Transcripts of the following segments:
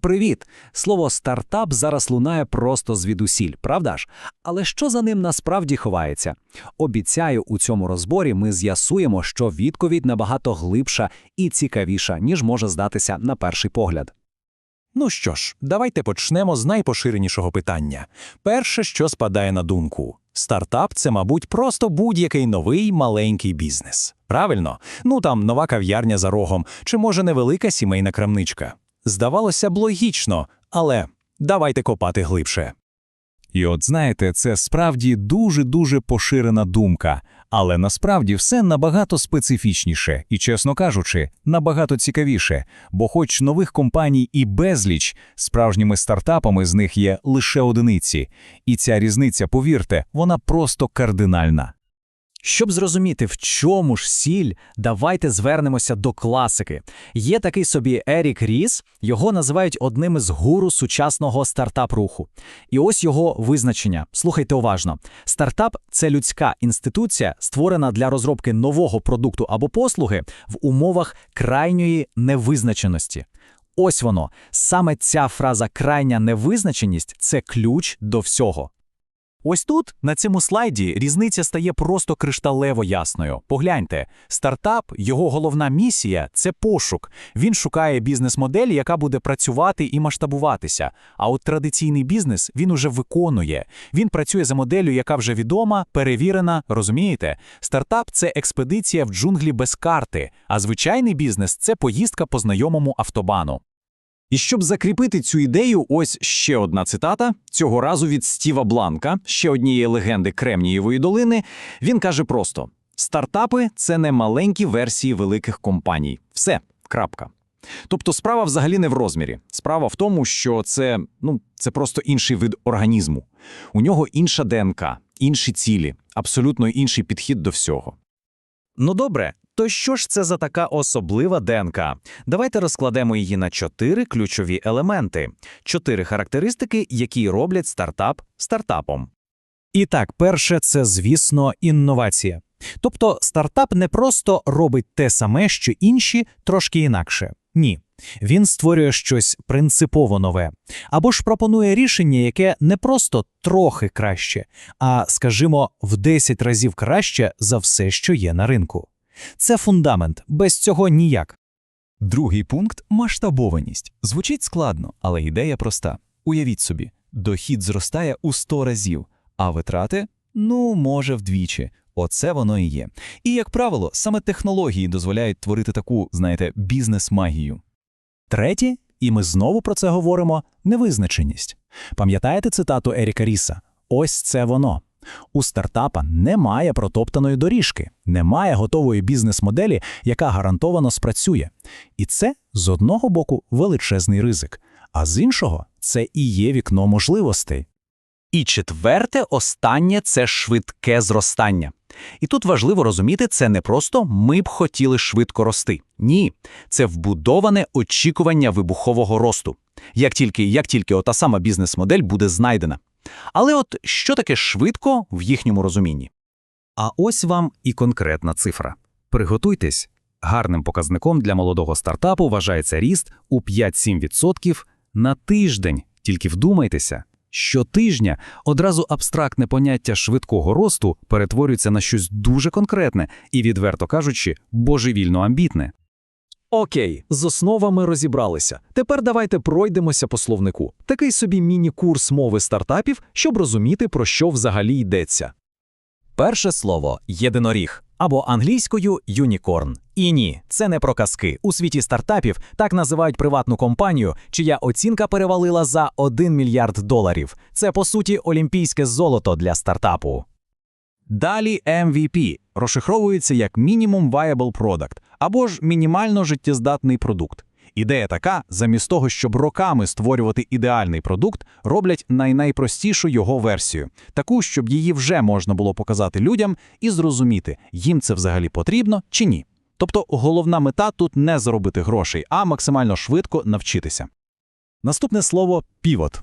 Привіт! Слово стартап зараз лунає просто звідусіль, правда ж? Але що за ним насправді ховається? Обіцяю, у цьому розборі ми з'ясуємо, що відповідь набагато глибша і цікавіша, ніж може здатися на перший погляд. Ну що ж, давайте почнемо з найпоширенішого питання. Перше, що спадає на думку. Стартап це, мабуть, просто будь-який новий маленький бізнес. Правильно? Ну там нова кав'ярня за рогом, чи може невелика сімейна крамничка. Здавалося б, логічно, але давайте копати глибше. І от знаєте, це справді дуже-дуже поширена думка, але насправді все набагато специфічніше і, чесно кажучи, набагато цікавіше, бо хоч нових компаній і безліч, справжніми стартапами з них є лише одиниці. І ця різниця, повірте, вона просто кардинальна. Щоб зрозуміти, в чому ж сіль, давайте звернемося до класики. Є такий собі Ерік Ріс, його називають одним із гуру сучасного стартап-руху. І ось його визначення. Слухайте уважно: стартап це людська інституція, створена для розробки нового продукту або послуги в умовах крайньої невизначеності. Ось воно. Саме ця фраза крайня невизначеність це ключ до всього. Ось тут, на цьому слайді, різниця стає просто кришталево ясною. Погляньте, стартап, його головна місія це пошук. Він шукає бізнес-модель, яка буде працювати і масштабуватися. А от традиційний бізнес він уже виконує. Він працює за моделлю, яка вже відома, перевірена. Розумієте? Стартап це експедиція в джунглі без карти, а звичайний бізнес це поїздка по знайомому автобану. І щоб закріпити цю ідею, ось ще одна цитата, цього разу від Стіва Бланка, ще однієї легенди Кремнієвої долини. Він каже просто: стартапи це не маленькі версії великих компаній. Все, крапка. Тобто справа взагалі не в розмірі. Справа в тому, що це, ну, це просто інший вид організму. У нього інша ДНК, інші цілі, абсолютно інший підхід до всього. Ну добре, то що ж це за така особлива ДНК? Давайте розкладемо її на чотири ключові елементи, чотири характеристики, які роблять стартап стартапом. І так, перше, це, звісно, інновація. Тобто стартап не просто робить те саме, що інші, трошки інакше. Ні. Він створює щось принципово нове, або ж пропонує рішення, яке не просто трохи краще, а, скажімо, в 10 разів краще за все, що є на ринку. Це фундамент, без цього ніяк. Другий пункт масштабованість. Звучить складно, але ідея проста. Уявіть собі, дохід зростає у 100 разів, а витрати ну, може, вдвічі. Оце воно і є. І, як правило, саме технології дозволяють творити таку, знаєте, бізнес-магію. Третє, і ми знову про це говоримо невизначеність. Пам'ятаєте цитату Еріка Ріса? Ось це воно. У стартапа немає протоптаної доріжки, немає готової бізнес-моделі, яка гарантовано спрацює. І це з одного боку величезний ризик, а з іншого це і є вікно можливостей. І четверте, останнє це швидке зростання. І тут важливо розуміти, це не просто ми б хотіли швидко рости. Ні, це вбудоване очікування вибухового росту. Як тільки як тільки ота сама бізнес-модель буде знайдена. Але от що таке швидко в їхньому розумінні? А ось вам і конкретна цифра. Приготуйтесь, гарним показником для молодого стартапу вважається ріст у 5-7% на тиждень. Тільки вдумайтеся, щотижня одразу абстрактне поняття швидкого росту перетворюється на щось дуже конкретне і, відверто кажучи, божевільно амбітне. Окей, з основами розібралися. Тепер давайте пройдемося по словнику. Такий собі міні-курс мови стартапів, щоб розуміти, про що взагалі йдеться. Перше слово єдиноріг або англійською юнікорн. І ні, це не про казки. У світі стартапів так називають приватну компанію, чия оцінка перевалила за 1 мільярд доларів. Це по суті олімпійське золото для стартапу. Далі MVP розшифровується як Minimum Viable Product або ж мінімально життєздатний продукт. Ідея така: замість того, щоб роками створювати ідеальний продукт, роблять най-найпростішу його версію, таку, щоб її вже можна було показати людям і зрозуміти, їм це взагалі потрібно чи ні. Тобто головна мета тут не заробити грошей, а максимально швидко навчитися. Наступне слово півот.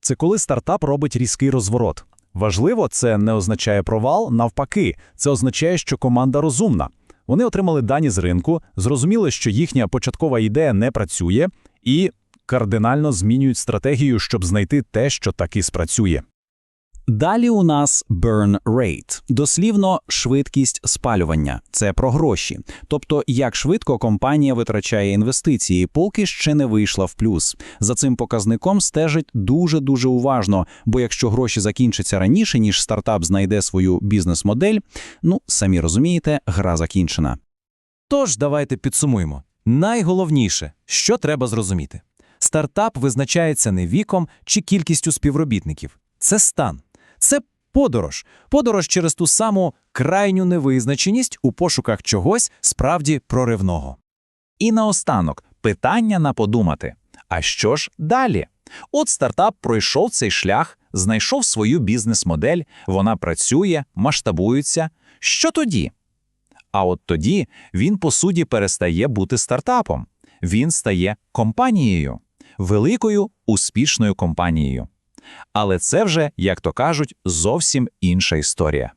Це коли стартап робить різкий розворот. Важливо, це не означає провал, навпаки, це означає, що команда розумна. Вони отримали дані з ринку, зрозуміли, що їхня початкова ідея не працює, і кардинально змінюють стратегію, щоб знайти те, що таки спрацює. Далі у нас burn rate, дослівно швидкість спалювання. Це про гроші. Тобто, як швидко компанія витрачає інвестиції, поки ще не вийшла в плюс. За цим показником стежить дуже-дуже уважно, бо якщо гроші закінчаться раніше, ніж стартап знайде свою бізнес-модель, ну, самі розумієте, гра закінчена. Тож, давайте підсумуємо. Найголовніше, що треба зрозуміти. Стартап визначається не віком чи кількістю співробітників. Це стан. Це подорож. Подорож через ту саму крайню невизначеність у пошуках чогось справді проривного. І наостанок питання на подумати. А що ж далі? От стартап пройшов цей шлях, знайшов свою бізнес-модель, вона працює, масштабується. Що тоді? А от тоді він, по суті, перестає бути стартапом. Він стає компанією, великою успішною компанією. Але це вже, як то кажуть, зовсім інша історія.